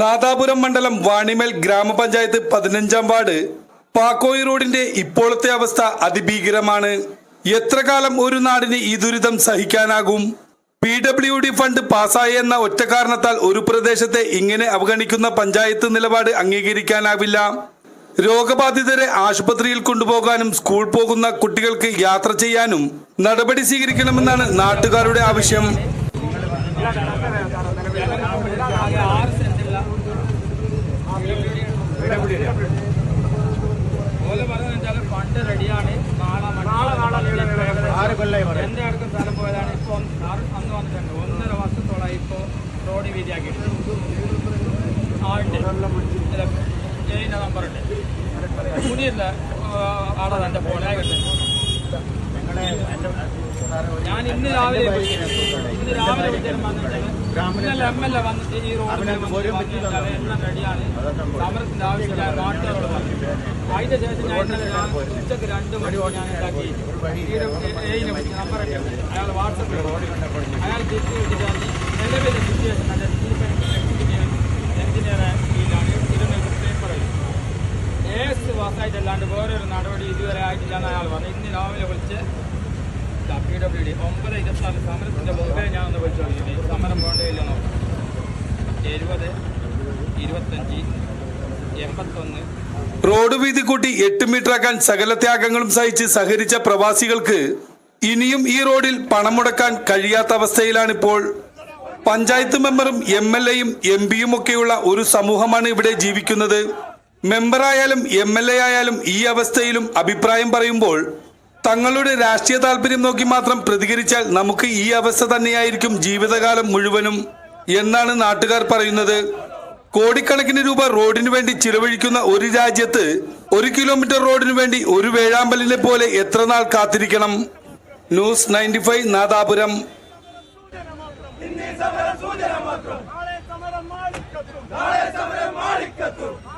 നാദാപുരം മണ്ഡലം വാണിമേൽ ഗ്രാമപഞ്ചായത്ത് പതിനഞ്ചാം വാർഡ്. പാക്കോയി റോഡിന്റെ ഇപ്പോഴത്തെ അവസ്ഥ അതിഭീകരമാണ്. എത്ര കാലം ഒരു നാടിന് ഈ ദുരിതം സഹിക്കാനാകും? പി ഡബ്ല്യു ഡി ഫണ്ട് പാസ്സായി എന്ന ഒറ്റ കാരണത്താൽ ഒരു പ്രദേശത്തെ ഇങ്ങനെ അവഗണിക്കുന്ന പഞ്ചായത്ത് നിലപാട് അംഗീകരിക്കാനാവില്ല. രോഗബാധിതരെ ആശുപത്രിയിൽ കൊണ്ടുപോകാനും സ്കൂൾ പോകുന്ന കുട്ടികൾക്ക് യാത്ര ചെയ്യാനും നടപടി സ്വീകരിക്കണമെന്നാണ് നാട്ടുകാരുടെ ആവശ്യം. റെഡിയാണ് പോയതാണ് വന്നിട്ടുണ്ട് ഒന്നര വർഷത്തോളായി ഇപ്പൊ റോഡ് വീതിയാക്കിയിട്ട് ആ ഉണ്ട് ജയിന്റെ നമ്പർ ഉണ്ട് പുതിയല്ല ആളെ എന്റെ ഫോണിലാകട്ടെ ഞാൻ ഇന്ന് രാവിലെ. ഇന്ന് രാവിലെ ഇന്നലെ എം എൽ എ വന്നിട്ട് ഈ റോഡിൽ എല്ലാം റെഡിയാണ്. സമരത്തിന്റെ ആവശ്യമില്ല നാട്ടുകാരോട് പറഞ്ഞു അതിന്റെ ശേഷം ഞാൻ ഇന്നലെ ഞാൻ ഉച്ചയ്ക്ക് രണ്ട് മണി ഞാൻ ഉണ്ടാക്കി. ഏഴിന് ഉണ്ട് അയാൾ വാട്സപ്പിൽ അയാൾ തിരിച്ചു വിട്ടിട്ടാണ് നിലവിലെ സിറ്റുവേഷൻ എന്റെ ഏസ് വേറെ വേറൊരു നടപടി ഇതുവരെ ആയിട്ടില്ല എന്ന് അയാൾ പറഞ്ഞു. ഇന്ന് രാവിലെ വിളിച്ച് പി ഡബ്ല്യു ഡി ഒമ്പത് ഇരുപത്തിനാല് സമരത്തിന്റെ മുമ്പേ ഞാൻ ഒന്ന് വിളിച്ചു നോക്കിയിട്ട് സമരം പോകേണ്ടതില്ല നോക്കാം. എഴുപത് ഇരുപത്തഞ്ച് എൺപത്തൊന്ന്. റോഡ് വീതി കൂട്ടി എട്ട് മീറ്റർ ആക്കാൻ സകല ത്യാഗങ്ങളും സഹിച്ച് സഹകരിച്ച പ്രവാസികൾക്ക് ഇനിയും ഈ റോഡിൽ പണം മുടക്കാൻ കഴിയാത്ത അവസ്ഥയിലാണിപ്പോൾ പഞ്ചായത്ത് മെമ്പറും എം എൽ എയും എം പിയും ഒക്കെയുള്ള ഒരു സമൂഹമാണ് ഇവിടെ ജീവിക്കുന്നത്. മെമ്പറായാലും എം എൽ എ ആയാലും ഈ അവസ്ഥയിലും അഭിപ്രായം പറയുമ്പോൾ തങ്ങളുടെ രാഷ്ട്രീയ താല്പര്യം നോക്കി മാത്രം പ്രതികരിച്ചാൽ നമുക്ക് ഈ അവസ്ഥ തന്നെയായിരിക്കും ജീവിതകാലം മുഴുവനും എന്നാണ് നാട്ടുകാർ പറയുന്നത്. കോടിക്കണക്കിന് രൂപ റോഡിനു വേണ്ടി ചിലവഴിക്കുന്ന ഒരു രാജ്യത്ത് ഒരു കിലോമീറ്റർ റോഡിനു വേണ്ടി ഒരു വേഴാമ്പലിനെ പോലെ എത്ര നാൾ കാത്തിരിക്കണം? News ninety five Nadapuram. നാളെ സമരം മാളിക്കത്തും